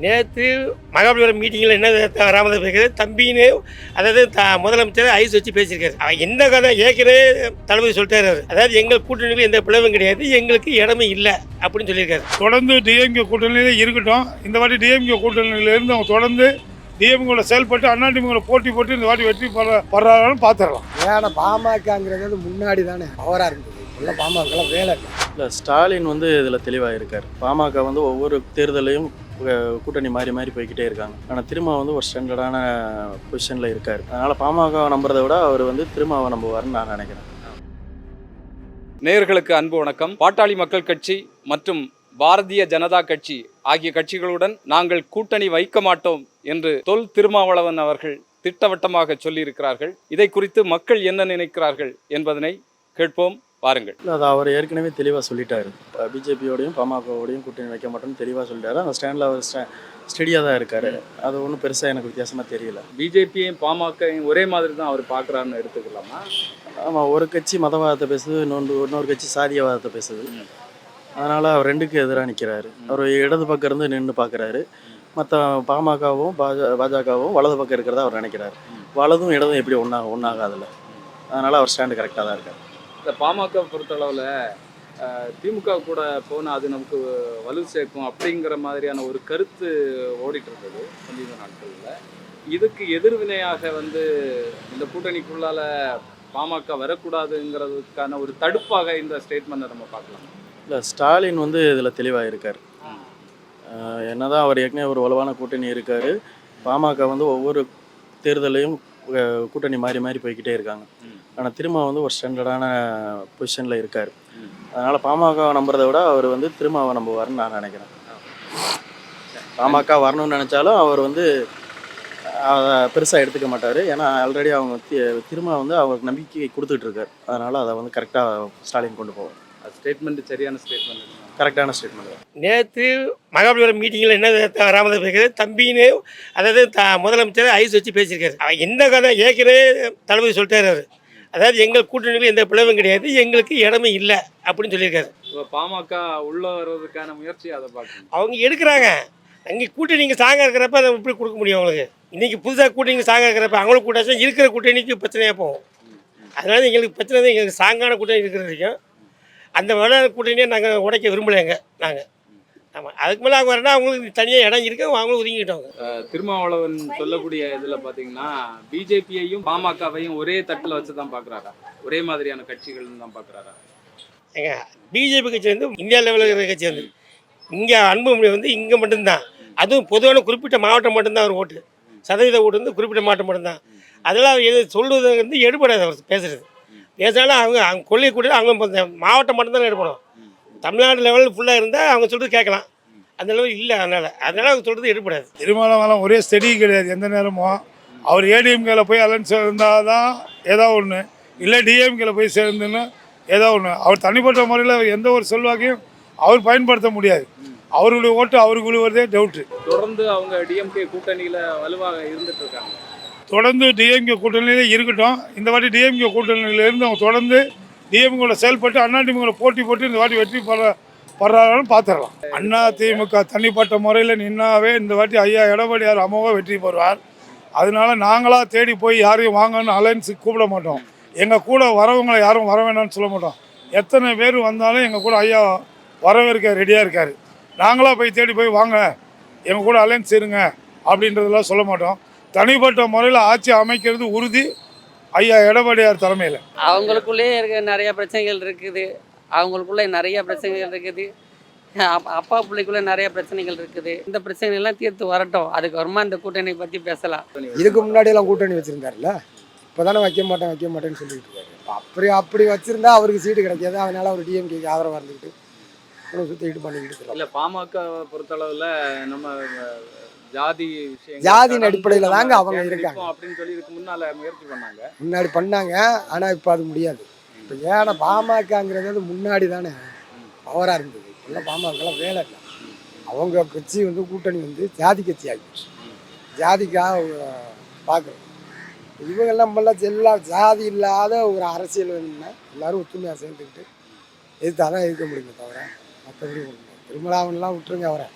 நேற்று மகாபலிபுரம் மீட்டிங்கில் என்ன ராமதாஸ் பேசுகிறது தம்பின்னு அதாவது த முதலமைச்சர் ஐஸ் வச்சு பேசியிருக்காரு. அவன் என்ன கதை ஏற்கனவே தளபதி சொல்லிட்டாரு. அதாவது எங்கள் கூட்டணியில் எந்த பிளவும் கிடையாது எங்களுக்கு இடமே இல்லை அப்படின்னு சொல்லியிருக்காரு. தொடர்ந்து டிஎம்கே கூட்டணியிலே இருக்கட்டும். இந்த வாட்டி டிஎம்கே கூட்டணியில இருந்து அவங்க தொடர்ந்து டிஎம்கேல செயல்பட்டு அண்ணா போட்டி போட்டு இந்த வாட்டி வெற்றி பெற படுறாங்கன்னு பார்த்துடலாம். ஏன்னா பாமகங்கிறது முன்னாடி தானே பவராக இருந்தது. எல்லாம் பாமகலாம் வேலை இல்லை. இல்லை ஸ்டாலின் வந்து இதில் தெளிவாக இருக்கார் பாமக வந்து ஒவ்வொரு தேர்தலையும் கூட்டணி மாறி மாறி போய்கிட்டே இருக்காங்க. ஆனால் திரும்ப வந்து ஒரு ஸ்டாண்டர்டான பொசிஷனில் இருக்கார். அதனால் பாமக நம்புறதை விட அவர் வந்து திருமாவை நம்புவார்னு நான் நினைக்கிறேன். நேர்களுக்கு அன்பு வணக்கம். பாட்டாளி மக்கள் கட்சி மற்றும் பாரதிய ஜனதா கட்சி ஆகிய கட்சிகளுடன் நாங்கள் கூட்டணி வைக்க மாட்டோம் என்று தொல் திருமாவளவன் அவர்கள் திட்டவட்டமாக சொல்லியிருக்கிறார்கள். இதை குறித்து மக்கள் என்ன நினைக்கிறார்கள் என்பதனை கேட்போம். வாருங்கள் இல்லை அது அவர் ஏற்கனவே தெளிவாக சொல்லிட்டாரு. பிஜேபியோடையும் பாமகவோடையும் கூட்டணி வைக்க மாட்டோம்னு தெளிவாக சொல்லிட்டாரு. அந்த ஸ்டாண்டில் அவர் ஸ்டா ஸ்டெடியாக தான் இருக்கார். அது ஒன்றும் பெருசாக எனக்கு வித்தியாசமாக தெரியல. பிஜேபியையும் பாமகையும் ஒரே மாதிரி தான் அவர் பார்க்குறாருன்னு எடுத்துக்கலாமா? ஆமாம் ஒரு கட்சி மதவாதத்தை பேசுது இன்னொன்று இன்னொரு கட்சி சாதியவாதத்தை பேசுது. அதனால் அவர் ரெண்டுக்கு எதிராக நிற்கிறாரு அவர் இடது பக்கம் இருந்து நின்று பார்க்குறாரு மற்ற பாமகவும் பாஜ பாஜகவும் வலது பக்கம் இருக்கிறதா அவர் நினைக்கிறாரு. வலதும் இடதும் எப்படி ஒன்றா ஒன்றாகாதுல்ல அதனால் அவர் ஸ்டாண்டு கரெக்டாக தான் இருக்கார். இந்த பாமக பொறுத்தளவில் திமுக கூட போனால் அது நமக்கு வலு சேர்க்கும் அப்படிங்கிற மாதிரியான ஒரு கருத்து ஓடிட்டு இருந்தது சமீப நாட்களில். இதுக்கு எதிர்வினையாக வந்து இந்த கூட்டணிக்குள்ளால பாமக வரக்கூடாதுங்கிறதுக்கான ஒரு தடுப்பாக இந்த ஸ்டேட்மெண்ட்டை நம்ம பார்க்கலாம். இல்லை ஸ்டாலின் வந்து இதில் தெளிவாக இருக்கார் என்னதான் அவர் ஏற்கனவே ஒரு வலுவான கூட்டணி இருக்கார். பாமக வந்து ஒவ்வொரு தேர்தலையும் கூட்டணி மாறி மாறி போய்கிட்டே இருக்காங்க. ஆனால் திரும்ப வந்து ஒரு ஸ்டாண்டர்டான பொசிஷனில் இருக்கார். அதனால் பாமக நம்புறதை விட அவர் வந்து திருமாவை நம்புவார்னு நான் நினைக்கிறேன். பாமக வரணும்னு நினச்சாலும் அவர் வந்து அதை பெருசாக எடுத்துக்க மாட்டார். ஏன்னா ஆல்ரெடி அவங்க தி- திரும்ப வந்து அவருக்கு நம்பிக்கை கொடுத்துட்டு இருக்கார். அதனால் அதை வந்து கரெக்டாக ஸ்டாலின் கொண்டு போவார். ஸ்டேட்மெண்ட் சரியான ஸ்டேட்மெண்ட் கரெக்டான ஸ்டேட்மெண்ட் நேற்று மகாபலிபுரம் மீட்டிங்கில் என்ன ராமதாஸ் பேசுகிறது தம்பின்னு அதாவது த முதலமைச்சர் ஐஸ் வச்சு பேசியிருக்காரு. அவன் என்ன கதை ஏற்கனவே தளபதி சொல்லிட்டாரு அவரு. அதாவது எங்கள் கூட்டணியில் எந்த பிளவும் கிடையாது எங்களுக்கு இடமே இல்லை அப்படின்னு சொல்லியிருக்காரு. இப்போ பாமக உள்ள வருவதற்கான முயற்சி அதை பார்க்கணும். அவங்க எடுக்கிறாங்க. அங்கே கூட்டணி இங்கே ஸ்ட்ராங்காக இருக்கிறப்ப அதை எப்படி கொடுக்க முடியும் அவங்களுக்கு? இன்றைக்கி புதுசாக கூட்டணி ஸ்ட்ராங்காக இருக்கிறப்ப அவங்களுக்கு கூட்டாச்சும் இருக்கிற கூட்டணிக்கு பிரச்சனையாக போகும். அதனால எங்களுக்கு பிரச்சனை தான் எங்களுக்கு ஸ்ட்ராங்கான கூட்டணி இருக்கிற வரைக்கும். அந்த விளையாட கூட்டணியை நாங்கள் உடைக்க விரும்பலைங்க நாங்கள் ஆமாம் அதுக்கு மேலே அவங்க வரனா அவங்களுக்கு தனியாக இடம் இருக்கு அவங்களும் ஒதுங்கிட்டோங்க திருமாவளவன் சொல்லக்கூடிய இதுல பாத்தீங்கன்னா பிஜேபியையும் பாமகவையும் ஒரே தட்டுல வச்சு தான் பாக்குறாரா? ஒரே மாதிரியான கட்சிகள்னு தான் பாக்குறாரா? ஏங்க பிஜேபி கட்சி வந்து இந்தியா லெவலில் இருக்கிற கட்சி வந்து இங்கே அன்புமணி வந்து இங்கே மட்டும்தான். அதுவும் பொதுவான குறிப்பிட்ட மாவட்டம் மட்டும்தான் அவர் ஓட்டு. சதவீத ஓட்டு வந்து குறிப்பிட்ட மாவட்டம் மட்டும்தான். அதெல்லாம் அவர் எது சொல்வது வந்து எடுபடாது அவர் பேசுறது. பேசினாலும் அவங்க அவங்க கொள்கை கூட அவங்க மாவட்டம் மட்டும்தான் எடுப்படும் தமிழ்நாடு லெவலில் ஃபுல்லாக இருந்தால் அவங்க சொல்கிறது கேட்கலாம். அந்த லெவல் இல்லை அதனால். அதனால் அவங்க சொல்கிறது எடுபடாது. திருமணம் ஒரே ஸ்டெடி கிடையாது எந்த நேரமும் அவர் ஏடிஎம்கேல போய் அலைன்ஸ் இருந்தால் தான் ஏதோ ஒன்று இல்லை டிஎம்கேல போய் சேர்ந்துன்னு ஏதோ ஒன்று அவர் தனிப்பட்ட முறையில் எந்த ஒரு செல்வாக்கையும் அவர் பயன்படுத்த முடியாது. அவருடைய ஓட்டு அவருக்கு விழுவதே டவுட்டு தொடர்ந்து அவங்க டிஎம்கே கூட்டணியில வலுவாக இருந்துட்டு இருக்காங்க. தொடர்ந்து டிஎம்கே கூட்டணியிலே இருக்கட்டும். இந்த வாட்டி டிஎம்கே கூட்டணியில இருந்து அவங்க தொடர்ந்து டிஎம்கேல செயல்பட்டு அண்ணா திமுக போட்டி போட்டு இந்த வாட்டி வெற்றி பெற படுறாங்கன்னு பார்த்துடலாம். அண்ணா திமுக தனிப்பட்ட முறையில் நின்னாவே இந்த வாட்டி ஐயா எடப்பாடியார் அமோக வெற்றி பெறுவார். அதனால நாங்களாக தேடி போய் யாரையும் வாங்கன்னு அலையன்ஸுக்கு கூப்பிட மாட்டோம். எங்கள் கூட வரவங்களை யாரும் வர வேணாம்னு சொல்ல மாட்டோம். எத்தனை பேர் வந்தாலும் எங்கள் கூட ஐயா வரவேற்க ரெடியாக இருக்கார். நாங்களாக போய் தேடி போய் வாங்க எங்கள் கூட அலைன்ஸ் இருங்க அப்படின்றதெல்லாம் சொல்ல மாட்டோம். தனிப்பட்ட முறையில் ஆட்சி அமைக்கிறது உறுதி. ஐயா எடப்பாடியார் தலைமையில். அவங்களுக்குள்ளேயே இருக்க நிறைய பிரச்சனைகள் இருக்குது. அவங்களுக்குள்ள நிறைய பிரச்சனைகள் இருக்குது. அப்- அப்பா பிள்ளைக்குள்ள நிறைய பிரச்சனைகள் இருக்குது. இந்த பிரச்சனைகள் எல்லாம் தீர்த்து வரட்டும். அதுக்கப்புறமா இந்த கூட்டணி பற்றி பேசலாம். இதுக்கு முன்னாடியெல்லாம் கூட்டணி வச்சுருந்தாருல்ல? இப்போ தானே வைக்க மாட்டேன் வைக்க மாட்டேன்னு சொல்லிட்டு இருக்காரு. அப்படி அப்படி வச்சுருந்தா அவருக்கு சீட்டு கிடைக்காது. அதனால அவர் டிஎம்கேக்கு ஆதரவாக இருந்துக்கிட்டு சுற்றிக்கிட்டு பண்ணிக்கிட்டு இல்ல பாமக பொறுத்தளவுல நம்ம ஜாதி ஜாதியின் அடிப்படையில தாங்க அவங்க இருக்காங்க. அப்படின்னு சொல்லி இதுக்கு முன்னால முயற்சி பண்ணாங்க. முன்னாடி பண்ணாங்க ஆனால் இப்போ அது முடியாது. இப்போ ஏன்னா பாமகங்கிறது வந்து முன்னாடி தானே பவராக இருந்தது. எல்லாம் பாமகலாம் வேலை இல்லை. அவங்க கட்சி வந்து கூட்டணி வந்து ஜாதி கட்சி ஆகிடுச்சு ஜாதிக்காக பார்க்குறோம் இவங்கெல்லாம் நம்மளாம் எல்லா ஜாதி இல்லாத ஒரு அரசியல் வேணும்னா எல்லாரும் ஒத்துமையாக சேர்ந்துக்கிட்டு எதிர்த்தாதான் இருக்க முடியுமே தவிர மற்றபடி திருமலாவன்லாம் விட்டுருங்க அவரை.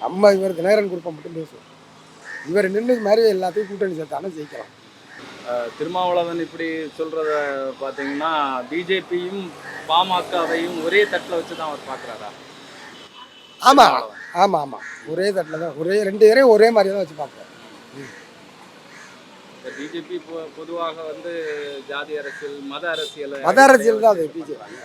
நம்ம இவர் தினகரன் குரூப்பை மட்டும் பேசுவோம். இவர் நின்று மாதிரி எல்லாத்தையும் கூட்டணி சேர்த்தாலும் ஜெயிக்கலாம். திருமாவளவன் இப்படி சொல்றத பாத்தீங்கன்னா பிஜேபியும் பாமகவையும் ஒரே தட்டுல வச்சு தான் அவர் பாக்குறாரா ஆமாம் ஆமாம் ஆமாம் ஒரே தட்டில் தான் ஒரே ரெண்டு பேரையும் ஒரே மாதிரி தான் வச்சு பார்க்குறேன் பிஜேபி பொதுவாக வந்து ஜாதி அரசியல் மத அரசியல் மத அரசியல் தான் அது பிஜேபி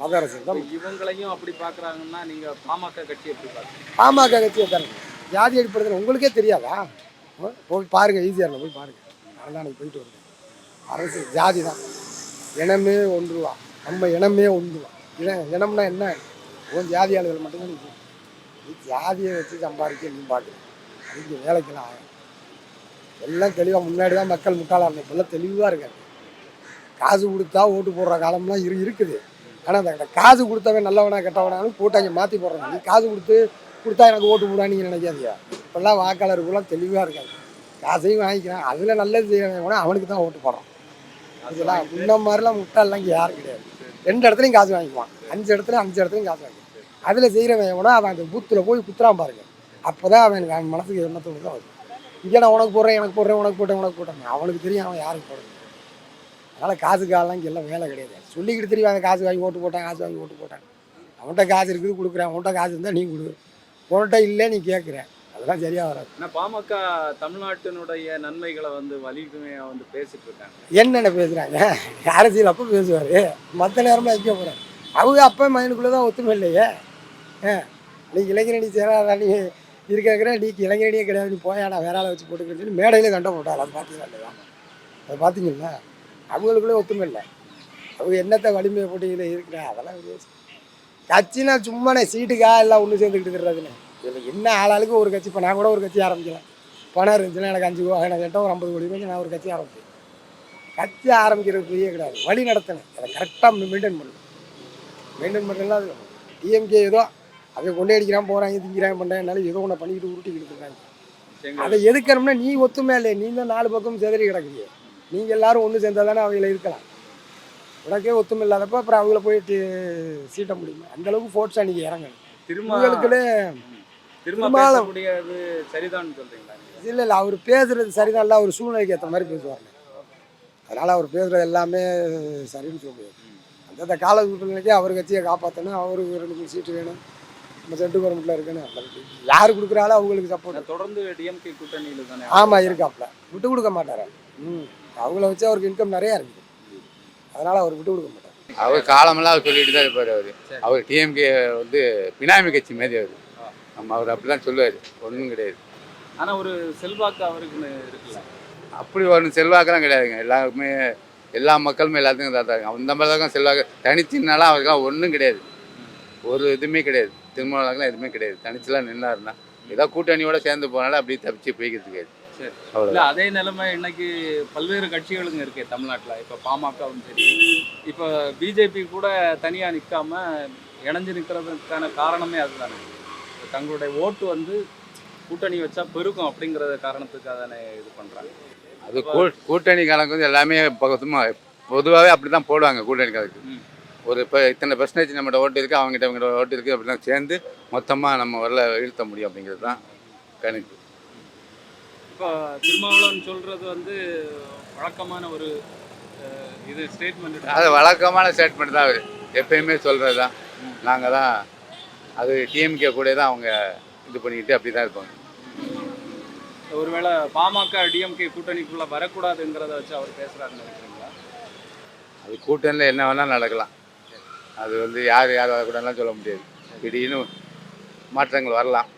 மத அரசியல் தான். இவங்களையும் அப்படி பாக்குறாங்கன்னா நீங்க பாமக கட்சி எப்படி பாக்குறீங்க? பாமக கட்சியை தரணும் ஜாதி அடிப்படையில் உங்களுக்கே தெரியாதா? போய் பாருங்கள் ஈஸியாக போய் பாருங்கள் நான் தான் போயிட்டு வந்தேன். அரசு ஜாதி தான். இனமே ஒன்றுவா. நம்ம இனமே ஒன்றுவா. இனம் இனம்னா என்ன? உன் ஜாதி ஆளுகள் மட்டும்தான் நீ ஜாதியை வச்சு சம்பாதிக்க நீ பாட்டு அதுக்கு வேலைக்கெல்லாம் ஆகும் எல்லாம் தெளிவாக முன்னாடி தான் மக்கள் முட்டாளாக இருந்தோம் தெளிவாக இருக்காங்க காசு கொடுத்தா ஓட்டு போடுற காலம்லாம் இரு இருக்குது. ஆனால் அந்த காசு கொடுத்தவன் நல்லவனா கெட்டவனாலும் கூட்டாங்க மாற்றி போடுறாங்க. நீ காசு கொடுத்து கொடுத்தா எனக்கு ஓட்டு போடான்னு நீங்கள் நினைக்காதீங்க. இப்போல்லாம் வாக்காளருக்குலாம் தெளிவாக இருக்காங்க. காசையும் வாங்கிக்கிறான். அதில் நல்லது செய்யணும் அவனுக்கு தான் ஓட்டு போடுறான். அதெல்லாம் முன்ன மாதிரிலாம் முட்டாளெலாம் இங்கே யாரும் கிடையாது. ரெண்டு இடத்துலையும் காசு வாங்கிக்குவான். அஞ்சு இடத்துல அஞ்சு இடத்துலையும் காசு வாங்கிக்குவான். அதில் செய்கிறவன் கூட அவன் அந்த பூத்தில் போய் குத்துறான் பாருங்க. அப்போ தான் அவன் அவன் மனசுக்கு எண்ணத்தோடு தான் வரும். இங்கே நான் உனக்கு போடுறேன் எனக்கு போடுறேன் உனக்கு போட்டேன் உனக்கு போட்டேன் அவனுக்கு தெரியும் அவன் யாருக்கு போடுறது அதனால் காசுக்காலாம் இங்கே எல்லாம் வேலை கிடையாது. சொல்லிக்கிட்டு தெரியும் அவன் காசு வாங்கி ஓட்டு போட்டான் காசு வாங்கி ஓட்டு போட்டான். அவன்கிட்ட காசு இருக்குது கொடுக்குறேன். அவன்கிட்ட காசு இருந்தால் நீ கொடு. உன்கிட்ட இல்லை நீ கேட்குற அதெல்லாம் சரியாக வராது. ஆனா பாமக தமிழ்நாட்டினுடைய நன்மைகளை வந்து வலிமையா வந்து பேசிட்டு இருக்காங்க. என்னென்ன பேசுகிறாங்க அரசியல் அப்போ பேசுவார். மற்ற நேரமாக வைக்க போகிறேன் அவங்க அப்பா மைனுக்குள்ளே தான் ஒத்துமை இல்லையே. நீ இளைஞரணி சேராத நீ இருக்கிற நீ இளைஞனே கிடையாது நீ போயா நான் வேற ஆளை வச்சு போட்டுக்கிறேன்னு சொல்லி மேடையில சண்டை போட்டாள் அது பார்த்தீங்களா இல்லையா? அதை பார்த்தீங்களா அவங்களுக்குள்ளே ஒத்துமை இல்லை. அவங்க என்னத்தை வலிமையை போட்டியில் இருக்கிற அதெல்லாம் கட்சினா சும்மானே சீட்டுக்கா எல்லாம் ஒன்று சேர்ந்துக்கிட்டு இருக்கிறதுன்னு. இதில் என்ன ஆளாளுக்கு ஒரு கட்சி இப்போ நான் கூட ஒரு கட்சி ஆரம்பிக்கிறேன். பணம் இருந்துச்சுன்னா எனக்கு அஞ்சு கோடி எனக்கு எட்ட ஒரு ஐம்பது கோடி ரூபாய்க்கு நான் ஒரு கட்சி ஆரம்பிச்சேன் கட்சி ஆரம்பிக்கிறது பெரிய கிடையாது. வழி நடத்தணும். அதை கரெக்டாக மெயின்டைன் பண்ணணும். மெயின்டைன் பண்ணலாம் அது டிஎம்கே ஏதோ அவன் கொண்டே அடிக்கிறான் போகிறாங்க திங்கிறாங்க பண்ணுறாங்கனால ஏதோ ஒன்று பண்ணிக்கிட்டு உருட்டிக்கிட்டு இருக்காங்க. அதை எதுக்கணும்னா நீ ஒத்துமை இல்லையே நீ தான் நாலு பக்கம் செதறி கிடக்குறீங்க நீங்கள் எல்லாரும் ஒன்று சேர்ந்தா தானே அவங்கள இருக்கலாம். உனக்கே ஒத்துமை இல்லாதப்ப அப்புறம் அவங்கள போயிட்டு சீட்ட முடியுமா? அந்த அளவுக்கு ஃபோர்ட்ஸ் அன்றைக்கி இறங்கணும். திருமாவளவன். பேசக்கூடியது சரிதான் சொல்றீங்களா நீங்க? இல்லை இல்லை அவர் பேசுறது சரிதான் இல்லை அவர் சூழ்நிலைக்கு ஏற்ற மாதிரி பேசுவார் அதனால் அவர் பேசுகிறது எல்லாமே சரின்னு சொல்ல முடியாது அந்தந்த கால சூழ்நிலைக்கு அவர் கட்சியை காப்பாற்றணும் அவருக்கு ரெண்டு மூணு சீட்டு வேணும். நம்ம சென்ட்ரல் கவர்மெண்ட்டில் மாதிரி. யார் கொடுக்குறாலும் அவங்களுக்கு சப்போர்ட் தொடர்ந்து டிஎம்கே கூட்டணியில தானே? ஆமாம் இருக்காப்புல. விட்டு கொடுக்க மாட்டார். ம். அவங்கள வச்சு அவருக்கு இன்கம் நிறையா இருக்குது. அதனால் அவர் விட்டு கொடுக்க மாட்டார். அவர் காலமெல்லாம் அவர் சொல்லிட்டு தான் இருப்பார் அவர். அவர் டிஎம்கே வந்து பினாமி கட்சி மாதிரி அவர். நம்ம அவர் அப்படி தான் சொல்லுவார். ஒன்றும் கிடையாது. ஆனா ஒரு செல்வாக்கு அவருக்குன்னு இருக்குல்ல. அப்படி ஒன்றும் செல்வாக்கெல்லாம் கிடையாதுங்க. எல்லாருக்குமே எல்லா மக்களுமே எல்லாத்துக்கும் தான் அந்த மாதிரி தான் செல்வாக்கு. தனிச்சுனாலாம் அவருக்கெல்லாம் ஒன்றும் கிடையாது. ஒரு இதுவுமே கிடையாது. திருமணம்லாம் எதுவுமே கிடையாது. தனிச்சுலாம் நின்னாருன்னா ஏதோ கூட்டணியோட சேர்ந்து போனாலும் அப்படியே தப்பிச்சு. அவ்வளோ இல்ல அதே நிலைமை இன்னைக்கு பல்வேறு கட்சிகளுங்க இருக்கு தமிழ்நாட்டுல. இப்ப பாமகவும் சரி. இப்ப பிஜேபி கூட தனியா நிக்காம இணைஞ்சு நிக்கிறதுக்கான காரணமே அதுதானே. தங்களுடைய ஓட்டு வந்து கூட்டணி வச்சா பெருக்கும் அப்படிங்கிற காரணத்துக்காக தானே இது பண்றாங்க. அது கூட்டணி கணக்கு வந்து எல்லாமே பக்கத்துமா பொதுவாகவே அப்படி தான் போடுவாங்க கூட்டணி கணக்கு. ஒரு இப்போ இத்தனை பர்சன்டேஜ் நம்மகிட்ட ஓட்டு இருக்குது அவங்ககிட்ட இவங்ககிட்ட ஓட்டு இருக்குது அப்படி தான் சேர்ந்து மொத்தமாக நம்ம வரல இழுத்த முடியும் அப்படிங்கிறது தான் கணக்கு இப்போ திருமாவளவன் சொல்றது வந்து வழக்கமான ஒரு இது ஸ்டேட்மெண்ட் அது வழக்கமான ஸ்டேட்மெண்ட் தான் அவர். எப்பயுமே சொல்கிறது தான். நாங்கள் தான் அது டிஎம்கே கூட தான் அவங்க இது பண்ணிக்கிட்டு அப்படி தான் இருப்பாங்க. ஒருவேளை பாமக டிஎம்கே கூட்டணிக்குள்ள வரக்கூடாதுங்கிறத வச்சு அவர் பேசுறாருன்னு நினைக்கிறீங்களா? அது கூட்டணியில் என்ன வேணால் நடக்கலாம். அது வந்து யார் யார் வரக்கூடாதுலாம் சொல்ல முடியாது. திடீர்னு மாற்றங்கள் வரலாம்.